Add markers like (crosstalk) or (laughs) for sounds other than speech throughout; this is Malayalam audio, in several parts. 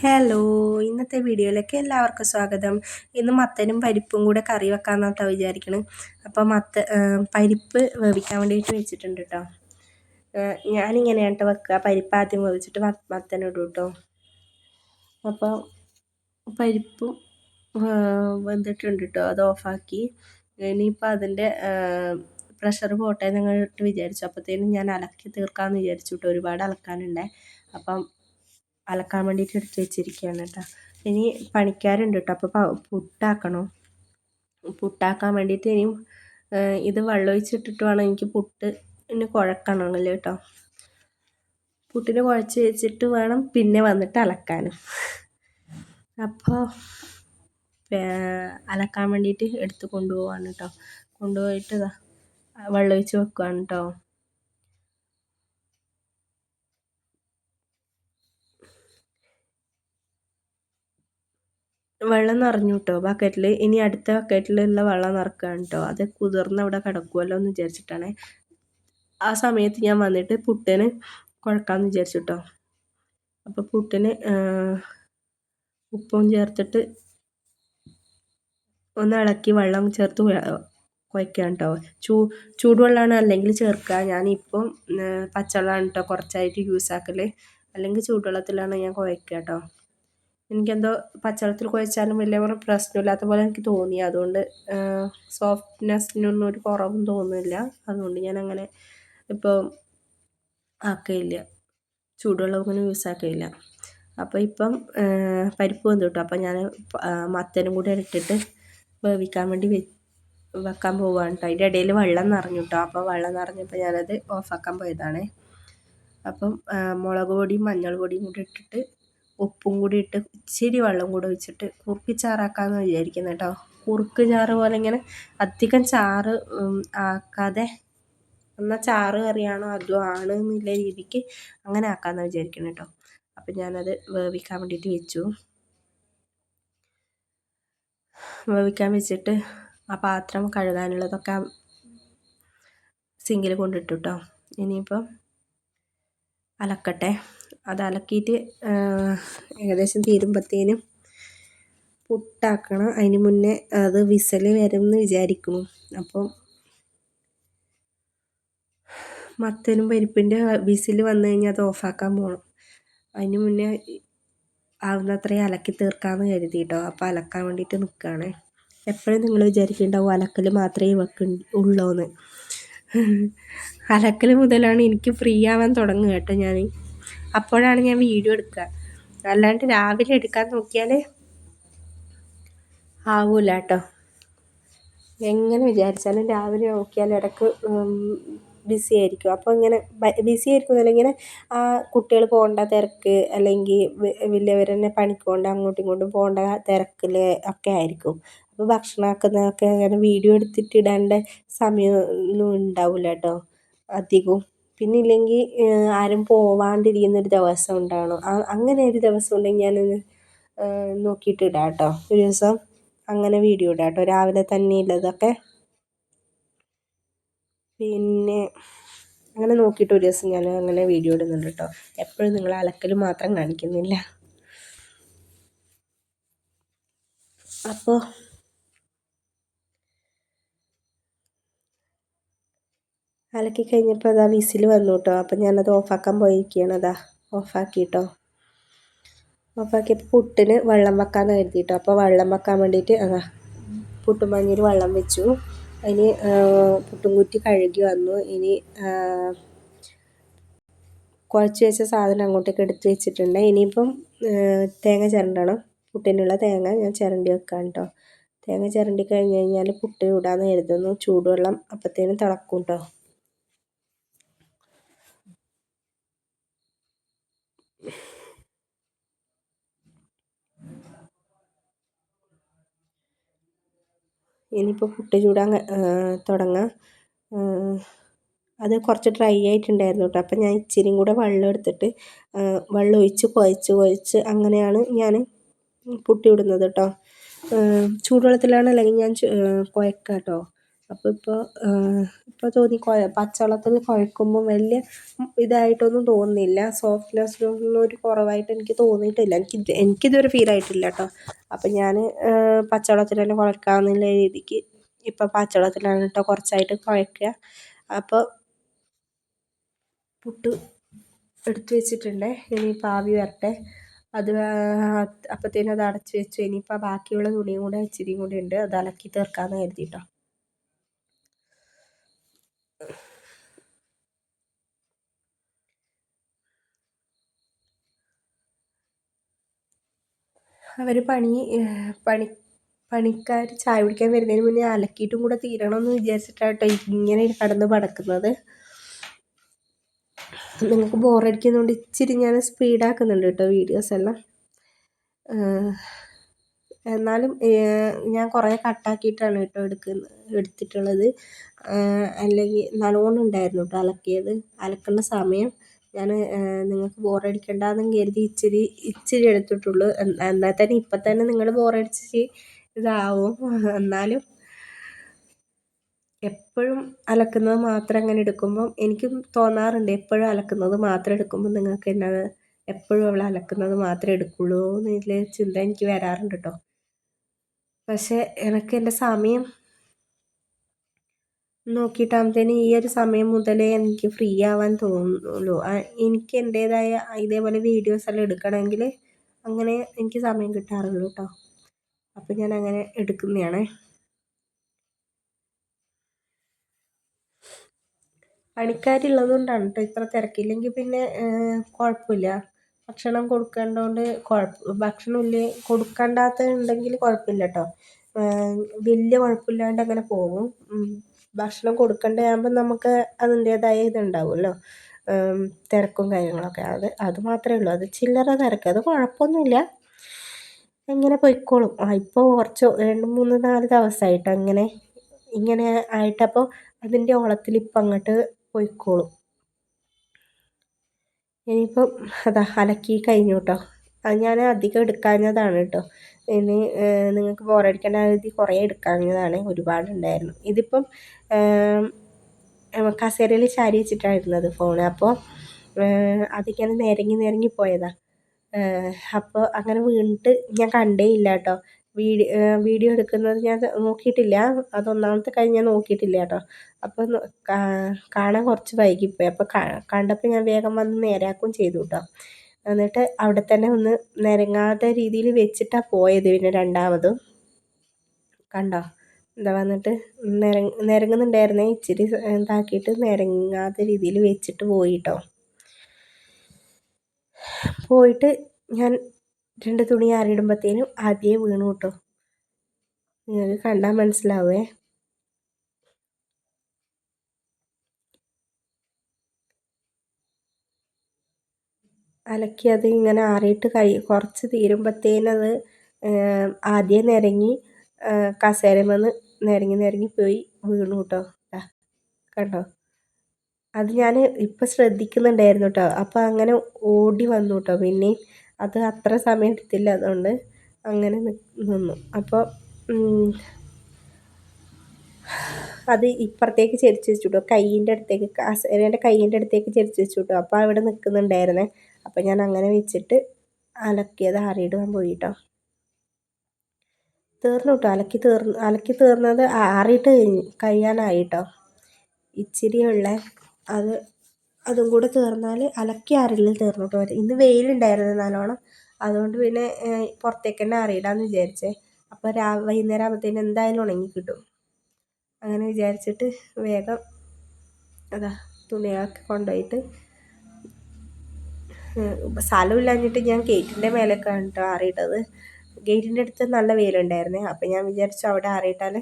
ഹലോ ഇന്നത്തെ വീഡിയോയിലേക്ക് എല്ലാവർക്കും സ്വാഗതം. ഇന്ന് മത്തനും പരിപ്പും കൂടെ കറി വെക്കാമെന്നാട്ടോ വിചാരിക്കണം. അപ്പോൾ മത്ത പരിപ്പ് വേവിക്കാൻ വേണ്ടിയിട്ട് വെച്ചിട്ടുണ്ട് കേട്ടോ ഞാനിങ്ങനെയാണ് കേട്ടോ വെക്കുക പരിപ്പ് ആദ്യം വേവിച്ചിട്ട് മത്തനിടും കേട്ടോ അപ്പോൾ പരിപ്പും വെന്തിട്ടുണ്ട് കേട്ടോ അത് ഓഫാക്കി. ഇനിയിപ്പോൾ അതിന്റെ പ്രഷർ പോട്ടെ എന്നിട്ട് വിചാരിച്ചു. അപ്പോഴത്തേനും ഞാൻ അലക്കി തീർക്കാമെന്ന് വിചാരിച്ചു കേട്ടോ ഒരുപാട് അലക്കാനുണ്ടേ. അപ്പം അലക്കാൻ വേണ്ടിയിട്ട് എടുത്ത് വെച്ചിരിക്കുകയാണ് കേട്ടോ. ഇനി പണിക്കാരുണ്ട് കേട്ടോ. അപ്പോൾ പുട്ടാക്കണോ. പുട്ടാക്കാൻ വേണ്ടിയിട്ട് ഇനിയും ഇത് വെള്ളമൊഴിച്ചിട്ടിട്ട് വേണം എനിക്ക് പുട്ട് ഇനി കുഴക്കണമല്ലോ കേട്ടോ. പുട്ടിന് കുഴച്ച് വെച്ചിട്ട് വേണം പിന്നെ വന്നിട്ട് അലക്കാനും. അപ്പോൾ അലക്കാൻ വേണ്ടിയിട്ട് എടുത്ത് കൊണ്ടുപോവാണ് കേട്ടോ. കൊണ്ടുപോയിട്ട് വെള്ളമൊഴിച്ച് വെക്കുകയാണ് കേട്ടോ. വെള്ളം നിറഞ്ഞു കേട്ടോ ബക്കറ്റിൽ ഇനി അടുത്ത ബക്കറ്റിലുള്ള വെള്ളം നിറക്കുകയാണ് കേട്ടോ അത് കുതിർന്ന് അവിടെ കിടക്കുമല്ലോ എന്ന് വിചാരിച്ചിട്ടാണ്. ആ സമയത്ത് ഞാൻ വന്നിട്ട് പുട്ടിന് കുഴക്കാമെന്ന് വിചാരിച്ചു കേട്ടോ അപ്പോൾ പുട്ടിന് ഉപ്പും ചേർത്തിട്ട് ഒന്ന് ഇളക്കി വെള്ളം ചേർത്ത് കുഴക്കാൻ കേട്ടോ ചൂ ചൂടുവെള്ളമാണ് അല്ലെങ്കിൽ ചേർക്കുക. ഞാനിപ്പം പച്ചവെള്ളമാണ് കേട്ടോ കുറച്ചായിട്ട് യൂസ് ആക്കൽ അല്ലെങ്കിൽ ചൂടുവെള്ളത്തിലാണ് ഞാൻ കുഴക്കുക കേട്ടോ എനിക്കെന്തോ പച്ചവെള്ളത്തിൽ കുഴച്ചാലും വലിയ പ്രശ്നമില്ലാത്ത പോലെ എനിക്ക് തോന്നി. അതുകൊണ്ട് സോഫ്റ്റ്നെസ്സിനൊന്നും ഒരു കുറവും തോന്നുന്നില്ല. അതുകൊണ്ട് ഞാൻ അങ്ങനെ ഇപ്പോൾ ആക്കുകയില്ല ചൂടുവെള്ളം അങ്ങനെ യൂസ് ആക്കുകയില്ല അപ്പോൾ ഇപ്പം പരിപ്പ് വന്നു കിട്ടും അപ്പോൾ ഞാൻ മത്തനും കൂടി ഇട്ടിട്ട് വേവിക്കാൻ വേണ്ടി വെ വെക്കാൻ പോവുകയാണ് കേട്ടോ അതിന്റെ ഇടയിൽ വെള്ളം നിറഞ്ഞു കേട്ടോ അപ്പോൾ വെള്ളം നിറഞ്ഞപ്പോൾ ഞാനത് ഓഫാക്കാൻ പോയതാണ്. അപ്പം മുളക് പൊടിയും മഞ്ഞൾ പൊടിയും കൂടി ഇട്ടിട്ട് ഉപ്പും കൂടി ഇട്ട് ഇച്ചിരി വെള്ളം കൂടെ ഒഴിച്ചിട്ട് കുറുക്കി ചാറാക്കാമെന്ന് വിചാരിക്കുന്നത് കേട്ടോ. കുറുക്ക് ചാറ് പോലെ ഇങ്ങനെ അധികം ചാറ് ആക്കാതെ എന്നാൽ ചാറ് കറിയാണോ അതോ ആണ് എന്നുള്ള രീതിക്ക് അങ്ങനെ ആക്കാമെന്ന് വിചാരിക്കുന്നത് കേട്ടോ. അപ്പം ഞാനത് വേവിക്കാൻ വേണ്ടിയിട്ട് വെച്ചു. വേവിക്കാൻ വെച്ചിട്ട് ആ പാത്രം കഴുകാനുള്ളതൊക്കെ സിങ്കിൽ കൊണ്ടിട്ടു കേട്ടോ. ഇനിയിപ്പം അലക്കട്ടെ. അത് അലക്കിയിട്ട് ഏകദേശം തീരുമ്പത്തേനും പുട്ടാക്കണം. അതിന് മുന്നേ അത് വിസൽ വരുമെന്ന് വിചാരിക്കുന്നു. അപ്പം മത്തനും പരിപ്പിന്റെ വിസിൽ വന്നു കഴിഞ്ഞാൽ അത് ഓഫാക്കാൻ പോകണം അതിന് മുന്നേ ആവുന്നത്രയും അലക്കി തീർക്കാമെന്ന് കരുതിയിട്ടോ അപ്പോൾ അലക്കാൻ വേണ്ടിയിട്ട് നിൽക്കുകയാണ് എപ്പോഴും നിങ്ങൾ വിചാരിക്കുന്നുണ്ടാവും അലക്കൽ മാത്രമേ വെക്ക ഉള്ളൂന്ന്. അലക്കൽ മുതലാണ് എനിക്ക് ഫ്രീ ആവാൻ തുടങ്ങുക കേട്ടോ ഞാൻ അപ്പോഴാണ് ഞാൻ വീഡിയോ എടുക്കുക. അല്ലാണ്ട് രാവിലെ എടുക്കാൻ നോക്കിയാൽ ആവൂല കേട്ടോ. എങ്ങനെ വിചാരിച്ചാലും രാവിലെ നോക്കിയാൽ ഇടയ്ക്ക് ബിസി ആയിരിക്കും. അപ്പോൾ ഇങ്ങനെ ബിസി ആയിരിക്കും അല്ലെങ്കിൽ ആ കുട്ടികൾ പോകേണ്ട തിരക്ക് അല്ലെങ്കിൽ വലിയവർ തന്നെ പണിക്ക് പോകേണ്ട അങ്ങോട്ടും ഇങ്ങോട്ടും പോകേണ്ട തിരക്കിൽ ഒക്കെ ആയിരിക്കും. അപ്പോൾ ഭക്ഷണം ആക്കുന്നതൊക്കെ അങ്ങനെ വീഡിയോ എടുത്തിട്ട് ഇടേണ്ട സമയമൊന്നും ഉണ്ടാവില്ല കേട്ടോ. അധികവും. പിന്നെ ഇല്ലെങ്കിൽ ആരും പോവാണ്ടിരിക്കുന്ന ഒരു ദിവസം ഉണ്ടാവണം. അങ്ങനെ ഒരു ദിവസം ഉണ്ടെങ്കിൽ ഞാനൊന്ന് നോക്കിയിട്ട് ഇടാം കേട്ടോ ഒരു ദിവസം അങ്ങനെ വീഡിയോ ഇടാം കേട്ടോ രാവിലെ തന്നെ ഉള്ളതൊക്കെ പിന്നെ അങ്ങനെ നോക്കിയിട്ട് ഒരു ദിവസം ഞാൻ അങ്ങനെ വീഡിയോ ഇടുന്നുണ്ട് കേട്ടോ എപ്പോഴും നിങ്ങൾ അലക്കൽ മാത്രം കാണിക്കുന്നില്ല. അപ്പോൾ അലക്കി കഴിഞ്ഞപ്പോൾ അതാ വിസിൽ വന്നു കേട്ടോ അപ്പം ഞാനത് ഓഫാക്കാൻ പോയിരിക്കുകയാണ്. അതാ ഓഫാക്കി കേട്ടോ ഓഫാക്കിയപ്പോൾ പുട്ടിന് വെള്ളം വെക്കാമെന്ന് കരുതി കേട്ടോ അപ്പോൾ വെള്ളം വെക്കാൻ വേണ്ടിയിട്ട് അതാ പുട്ടും മഞ്ഞയിൽ വെള്ളം വെച്ചു. അതിന് പുട്ടും കുറ്റി കഴുകി വന്നു. ഇനി കുഴച്ച് വെച്ച സാധനം അങ്ങോട്ടേക്ക് എടുത്ത് വെച്ചിട്ടുണ്ട്. ഇനിയിപ്പം തേങ്ങ ചിരണ്ടണം. പുട്ടിനുള്ള തേങ്ങ ഞാൻ ചിരണ്ടി വെക്കാം കേട്ടോ തേങ്ങ ചിരണ്ടി കഴിഞ്ഞ് കഴിഞ്ഞാൽ പുട്ട് ചൂടാന്ന് കരുതുന്നു. ചൂടുവെള്ളം അപ്പത്തേനും തിളക്കും കേട്ടോ ഇനിയിപ്പോൾ പുട്ട് ചൂടാൻ തുടങ്ങാം. അത് കുറച്ച് ഡ്രൈ ആയിട്ടുണ്ടായിരുന്നു കേട്ടോ. അപ്പം ഞാൻ ഇച്ചിരിയും കൂടെ വെള്ളം എടുത്തിട്ട് വെള്ളം ഒഴിച്ച് കുഴച്ച് കുഴച്ച് അങ്ങനെയാണ് ഞാൻ പുട്ടി ഇടുന്നത് കേട്ടോ. ചൂടുവെള്ളത്തിലാണ് അല്ലെങ്കിൽ ഞാൻ കുഴക്കുക കേട്ടോ. അപ്പോൾ ഇപ്പോൾ ഇപ്പോൾ തോന്നി കുഴ പച്ചവെള്ളത്തിൽ കുഴക്കുമ്പോൾ വലിയ ഇതായിട്ടൊന്നും തോന്നുന്നില്ല. സോഫ്റ്റ്നെസ്സിലുള്ള ഒരു കുറവായിട്ട് എനിക്ക് തോന്നിയിട്ടില്ല. എനിക്ക് എനിക്കിതുവരെ ഫീൽ ആയിട്ടില്ല കേട്ടോ അപ്പോൾ ഞാൻ പച്ചവെള്ളത്തിൽ തന്നെ കുഴക്കാമെന്നുള്ള രീതിക്ക് ഇപ്പോൾ പച്ചവെള്ളത്തിലാണ് കേട്ടോ കുറച്ചായിട്ട് കുഴക്കുക. അപ്പോൾ പുട്ട് എടുത്തു വെച്ചിട്ടുണ്ട്. ഇനിയിപ്പോൾ ആവി വരട്ടെ. അത് അപ്പോഴത്തേനും അത് അടച്ചു വെച്ചു. ഇനിയിപ്പോൾ ബാക്കിയുള്ള തുണിയും കൂടെ ഇച്ചിരിയും കൂടെ ഉണ്ട്. അത് അലക്കി തീർക്കാമെന്ന് കരുതിയിട്ടോ അവർ പണി പണി പണിക്കാർ ചായ കുടിക്കാൻ വരുന്നതിന് മുന്നേ അലക്കിയിട്ടും കൂടെ തീരണമെന്ന് വിചാരിച്ചിട്ടാട്ടോ ഇങ്ങനെ കടന്ന് പടക്കുന്നത്. നിങ്ങൾക്ക് ബോറടിക്കുന്നതുകൊണ്ട് ഇച്ചിരി ഞാൻ സ്പീഡാക്കുന്നുണ്ട് കേട്ടോ വീഡിയോസ് എല്ലാം. എന്നാലും ഞാൻ കുറേ കട്ടാക്കിയിട്ടാണ് കേട്ടോ എടുക്കുന്ന എടുത്തിട്ടുള്ളത്. അല്ലെങ്കിൽ നല്ലോണം ഉണ്ടായിരുന്നു കേട്ടോ അലക്കിയത് അലക്കുന്ന സമയം. ഞാൻ നിങ്ങൾക്ക് ബോറടിക്കണ്ടെന്ന് കരുതി ഇച്ചിരി ഇച്ചിരി എടുത്തിട്ടുള്ളൂ. എന്നാൽ തന്നെ ഇപ്പം തന്നെ നിങ്ങൾ ബോറടിച്ച് ഇതാവും. (laughs) എന്നാലും എപ്പോഴും അലക്കുന്നത് മാത്രം അങ്ങനെ എടുക്കുമ്പം എനിക്കും തോന്നാറുണ്ട് എപ്പോഴും അലക്കുന്നത് മാത്രം എടുക്കുമ്പോൾ നിങ്ങൾക്ക് എന്നത് എപ്പോഴും അവൾ അലക്കുന്നത് മാത്രമേ എടുക്കുള്ളൂ എന്നുള്ള ചിന്ത എനിക്ക് വരാറുണ്ട് കേട്ടോ പക്ഷേ എനിക്ക് എന്റെ സമയം നോക്കിയിട്ടാകുമ്പത്തേന് ഈ ഒരു സമയം മുതലേ എനിക്ക് ഫ്രീ ആവാൻ തോന്നുള്ളൂ. എനിക്ക് എന്റേതായ ഇതേപോലെ വീഡിയോസ് എല്ലാം എടുക്കണമെങ്കിൽ അങ്ങനെ എനിക്ക് സമയം കിട്ടാറുള്ളൂ കേട്ടോ അപ്പോൾ ഞാൻ അങ്ങനെ എടുക്കുന്നതാണ്. പണിക്കാരുള്ളത് കൊണ്ടാണ് കേട്ടോ ഇത്ര തിരക്കില്ലെങ്കിൽ പിന്നെ കുഴപ്പമില്ല ഭക്ഷണം കൊടുക്കേണ്ടതുകൊണ്ട് കുഴപ്പം ഭക്ഷണം ഇല്ല കൊടുക്കണ്ടാത്തതുണ്ടെങ്കിൽ കുഴപ്പമില്ല കേട്ടോ വലിയ കുഴപ്പമില്ലാണ്ട് അങ്ങനെ പോകും. ഭക്ഷണം കൊടുക്കേണ്ടതാകുമ്പോൾ നമുക്ക് അതിന്റേതായ ഇതുണ്ടാവുമല്ലോ. തിരക്കും കാര്യങ്ങളൊക്കെ. അത് അത് മാത്രമേ ഉള്ളൂ. അത് ചില്ലറ തിരക്ക്. അത് കുഴപ്പമൊന്നുമില്ല. ഇങ്ങനെ പൊയ്ക്കോളും. ആ ഇപ്പോൾ കുറച്ച് രണ്ട് മൂന്ന് നാല് ദിവസമായിട്ട് അങ്ങനെ ഇങ്ങനെ ആയിട്ടപ്പോൾ അതിന്റെ ഓളത്തിൽ ഇപ്പം അങ്ങോട്ട് പൊയ്ക്കോളും. ഇനിയിപ്പം അതാ അലക്കി കഴിഞ്ഞു കേട്ടോ അത് ഞാൻ അധികം എടുക്കാഞ്ഞതാണ് കേട്ടോ ഇനി നിങ്ങൾക്ക് ബോറടിക്കേണ്ട കരുതി കുറേ എടുക്കാഞ്ഞതാണ് ഒരുപാടുണ്ടായിരുന്നു. ഇതിപ്പം കസേരയിൽ ചാരി വെച്ചിട്ടായിരുന്നത് ഫോൺ അപ്പോൾ അതിങ്ങനെ നിരങ്ങി നിരങ്ങി പോയതാണ് അപ്പോൾ അങ്ങനെ വീണിട്ട് ഞാൻ കണ്ടേ ഇല്ല കേട്ടോ വീഡിയോ വീഡിയോ എടുക്കുന്നത് ഞാൻ നോക്കിയിട്ടില്ല. അത് ഒന്നാമത്തെ കാര്യം ഞാൻ നോക്കിയിട്ടില്ല കേട്ടോ അപ്പോൾ കാണാൻ കുറച്ച് വൈകിപ്പോയി. അപ്പോൾ കണ്ടപ്പോൾ ഞാൻ വേഗം വന്ന് നേരാക്കുകയും ചെയ്തു കേട്ടോ എന്നിട്ട് അവിടെ തന്നെ ഒന്ന് നിരങ്ങാത്ത രീതിയിൽ വെച്ചിട്ടാണ് പോയത് പിന്നെ രണ്ടാമതും. കണ്ടോ? എന്താ വന്നിട്ട് നിര നിരങ്ങുന്നുണ്ടായിരുന്നേ? ഇച്ചിരി ഇതാക്കിയിട്ട് നിരങ്ങാത്ത രീതിയിൽ വെച്ചിട്ട് പോയി കേട്ടോ പോയിട്ട് ഞാൻ രണ്ട് തുണി ആറിയിടുമ്പോഴത്തേനും ആദ്യമേ വീണു കേട്ടോ. നിങ്ങൾക്ക് കണ്ടാൽ മനസ്സിലാവേ. അലക്കി അത് ഇങ്ങനെ ആറിയിട്ട് കഴി കുറച്ച് തീരുമ്പത്തേനത് ആദ്യം നിരങ്ങി കസേരമേന്ന് നിരങ്ങി നിരങ്ങി പോയി വീണു കേട്ടോ കണ്ടോ? അത് ഞാൻ ഇപ്പം ശ്രദ്ധിക്കുന്നുണ്ടായിരുന്നു കേട്ടോ അപ്പോൾ അങ്ങനെ ഓടി വന്നു കേട്ടോ പിന്നെയും അത് അത്ര സമയം എടുത്തില്ല. അതുകൊണ്ട് അങ്ങനെ നിന്നു. അപ്പോൾ അത് ഇപ്പുറത്തേക്ക് ചെരിച്ച് വെച്ചു കേട്ടോ കയ്യിന്റെ അടുത്തേക്ക് കസേരേന്റെ കയ്യിന്റെ അടുത്തേക്ക് ചെരിച്ച് വെച്ചു കേട്ടോ അപ്പോൾ അവിടെ നിൽക്കുന്നുണ്ടായിരുന്നേ. അപ്പോൾ ഞാൻ അങ്ങനെ വെച്ചിട്ട് അലക്കിയത് ആറിയിടുവാൻ പോയി കേട്ടോ തീർന്നു കേട്ടോ അലക്കി തീർന്ന് അലക്കി തീർന്നത് ആറിയിട്ട് കഴിയാനായി കേട്ടോ ഇച്ചിരിയുള്ള അത് അതും കൂടെ തീർന്നാൽ അലക്കി ആറില്ല തീർന്നു കേട്ടോ ഇന്ന് വെയിലുണ്ടായിരുന്നു നല്ലോണം. അതുകൊണ്ട് പിന്നെ പുറത്തേക്ക് തന്നെ ആറിയിടാമെന്ന് വിചാരിച്ചേ. അപ്പോൾ രാ വൈകുന്നേരം ആകുമ്പോഴത്തേനും എന്തായാലും ഉണങ്ങി കിട്ടും. അങ്ങനെ വിചാരിച്ചിട്ട് വേഗം അതാ തുണികളൊക്കെ കൊണ്ടുപോയിട്ട് സ്ഥലമില്ലാഞ്ഞിട്ട് ഞാൻ ഗേറ്റിന്റെ മേലേക്കാണ് കേട്ടോ ആറിയിട്ടത്? ഗേറ്റിന്റെ അടുത്ത് നല്ല വെയിലുണ്ടായിരുന്നേ. അപ്പം ഞാൻ വിചാരിച്ചു അവിടെ ആറിയിട്ടാൽ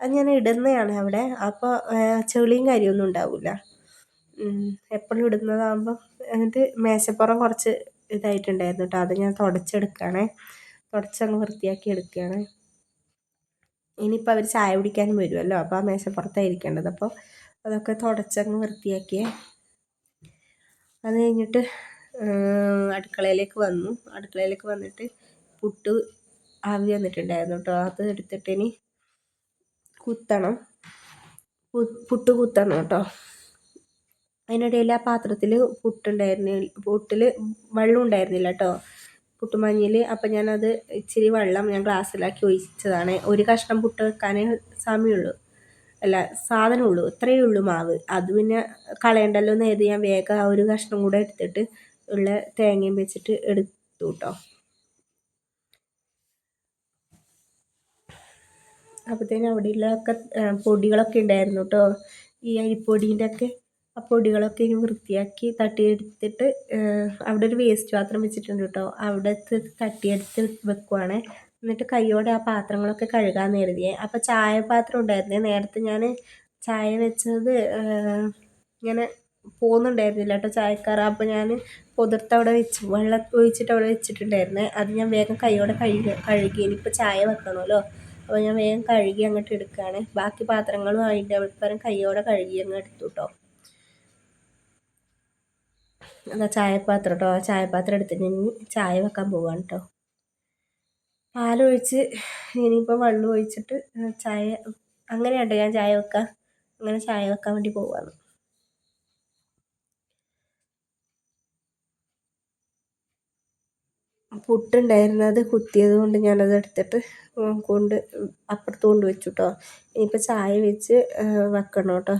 അത് ഞാൻ ഇടുന്നതാണ് അവിടെ. അപ്പോൾ ചെളിയും കാര്യമൊന്നും ഉണ്ടാവില്ല എപ്പോഴും ഇടുന്നതാകുമ്പോൾ എന്നിട്ട് മേശപ്പുറം കുറച്ച് ഇതായിട്ടുണ്ടായിരുന്നു കേട്ടോ അത് ഞാൻ തുടച്ചെടുക്കുകയാണേ. തുടച്ചങ്ങ് വൃത്തിയാക്കി എടുക്കുകയാണ്. ഇനിയിപ്പോൾ അവർ ചായ കുടിക്കാനും വരുമല്ലോ അപ്പോൾ ആ മേശപ്പുറത്തായിരിക്കേണ്ടത്. അപ്പോൾ അതൊക്കെ തുടച്ചങ്ങ് വൃത്തിയാക്കിയേ. അത് കഴിഞ്ഞിട്ട് അടുക്കളയിലേക്ക് വന്നു. അടുക്കളയിലേക്ക് വന്നിട്ട് പുട്ട് ആവി വന്നിട്ടുണ്ടായിരുന്നു കേട്ടോ. അത് എടുത്തിട്ട് ഇനി കുത്തണം. പുട്ട് കുത്തണം കേട്ടോ. അതിനിടയിൽ ആ പാത്രത്തിൽ പുട്ടുണ്ടായിരുന്നു. പുട്ടിൽ വെള്ളം ഉണ്ടായിരുന്നില്ല കേട്ടോ. പുട്ടുമഞ്ഞിൽ അപ്പം ഞാനത് ഇച്ചിരി വെള്ളം ഞാൻ ഗ്ലാസ്സിലാക്കി ഒഴിച്ചതാണ്. ഒരു കഷ്ണം പുട്ട് വെക്കാനേ സമയമുള്ളൂ. അല്ല സാധനമുള്ളൂ. ഇത്രയേ ഉള്ളൂ മാവ്. അത് പിന്നെ കളയണ്ടല്ലോ എന്ന് ഞാൻ വേഗം ആ ഒരു കഷ്ണം കൂടെ എടുത്തിട്ട് ഉള്ള തേങ്ങയും വെച്ചിട്ട് എടുത്തു കേട്ടോ അപ്പോഴത്തേനും അവിടെയുള്ളതൊക്കെ പൊടികളൊക്കെ ഉണ്ടായിരുന്നു കേട്ടോ ഈ അരിപ്പൊടീന്റെ ഒക്കെ ആ പൊടികളൊക്കെ ഇനി വൃത്തിയാക്കി തട്ടിയെടുത്തിട്ട് അവിടെ ഒരു വേസ്റ്റ് പാത്രം വെച്ചിട്ടുണ്ട് കേട്ടോ അവിടെ തട്ടിയെടുത്ത് വെക്കുവാണ്. എന്നിട്ട് കൈയോടെ ആ പാത്രങ്ങളൊക്കെ കഴുകാൻ കരുതിയേ. അപ്പോൾ ചായ പാത്രം ഉണ്ടായിരുന്നേ. നേരത്തെ ഞാൻ ചായ വെച്ചത് ഇങ്ങനെ പോകുന്നുണ്ടായിരുന്നില്ല കേട്ടോ ചായക്കാർ അപ്പോൾ ഞാൻ പുതിർത്ത് അവിടെ വെച്ച് വെള്ളം ഒഴിച്ചിട്ട് അവിടെ വെച്ചിട്ടുണ്ടായിരുന്നേ. അത് ഞാൻ വേഗം കൈയോടെ കഴുകി കഴുകി. ഇനിയിപ്പോൾ ചായ വെക്കണമല്ലോ. അപ്പോൾ ഞാൻ വേഗം കഴുകി അങ്ങോട്ട് എടുക്കുകയാണ് ബാക്കി പാത്രങ്ങളും അതിന്റെ അവിടുത്തെ കൈയോടെ കഴുകി അങ്ങ് എടുത്തു കേട്ടോ അതാ ചായപാത്രം കേട്ടോ ചായപാത്രം എടുത്തിട്ട് ഇനി ചായ വെക്കാൻ പോവാണ് കേട്ടോ പാലൊഴിച്ച് ഇനിയിപ്പോൾ വെള്ളം ഒഴിച്ചിട്ട് ചായ അങ്ങനെയാട്ടോ ഞാൻ ചായ വെക്കുക അങ്ങനെ ചായ വെക്കാൻ വേണ്ടി പോവാണ്. പുട്ടുണ്ടായിരുന്നത് കുത്തിയത് കൊണ്ട് ഞാനത് എടുത്തിട്ട് കൊണ്ട് അപ്പുറത്ത് കൊണ്ട് വെച്ചു കേട്ടോ ഇനിയിപ്പോൾ ചായ വെച്ച് വെക്കണം കേട്ടോ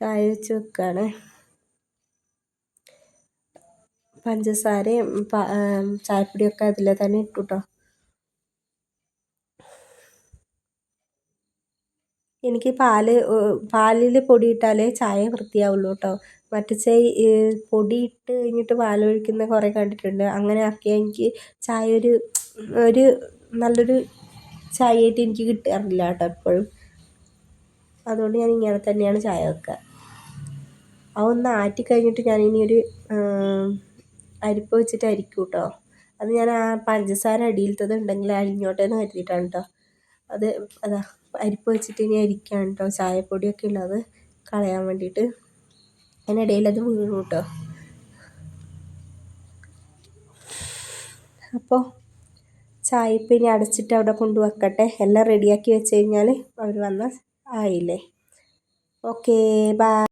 ചായ വെച്ച് വെക്കുകയാണ് പഞ്ചസാരയും ചായപ്പൊടിയൊക്കെ അതിൽ തന്നെ ഇട്ടു കേട്ടോ എനിക്ക് പാൽ പാലിൽ പൊടിയിട്ടാലേ ചായ വൃത്തിയാവുള്ളൂ കേട്ടോ മറ്റേ പൊടി ഇട്ട് കഴിഞ്ഞിട്ട് പാലൊഴിക്കുന്ന കുറേ കണ്ടിട്ടുണ്ട്. അങ്ങനെ ആക്കിയാൽ എനിക്ക് ചായ ഒരു ഒരു നല്ലൊരു ചായയായിട്ട് എനിക്ക് കിട്ടാറില്ല കേട്ടോ എപ്പോഴും. അതുകൊണ്ട് ഞാൻ ഇങ്ങനെ തന്നെയാണ് ചായ വെക്കുക. അതൊന്ന് ആറ്റി കഴിഞ്ഞിട്ട് ഞാനിനി ഒരു അരിപ്പ് വെച്ചിട്ട് അരിക്കും കേട്ടോ. അത് ഞാൻ ആ പഞ്ചസാര അടിയിലത്തത് ഉണ്ടെങ്കിൽ അലിഞ്ഞോട്ടെ എന്ന് കരുതിയിട്ടാണ് കേട്ടോ. അത് അതാ അരിപ്പ് വെച്ചിട്ട് ഇനി അരിക്കുകയാണ് കേട്ടോ ചായപ്പൊടിയൊക്കെ ഉള്ളത്. കളയാൻ വേണ്ടിയിട്ട്. അതിനിടയിൽ അത് വീണു കേട്ടോ അപ്പോൾ ചായ അടച്ചിട്ട് അവിടെ കൊണ്ട് വെക്കട്ടെ. എല്ലാം റെഡിയാക്കി വെച്ച് കഴിഞ്ഞാൽ അവർ വന്നാൽ ആയില്ലേ. Okay bye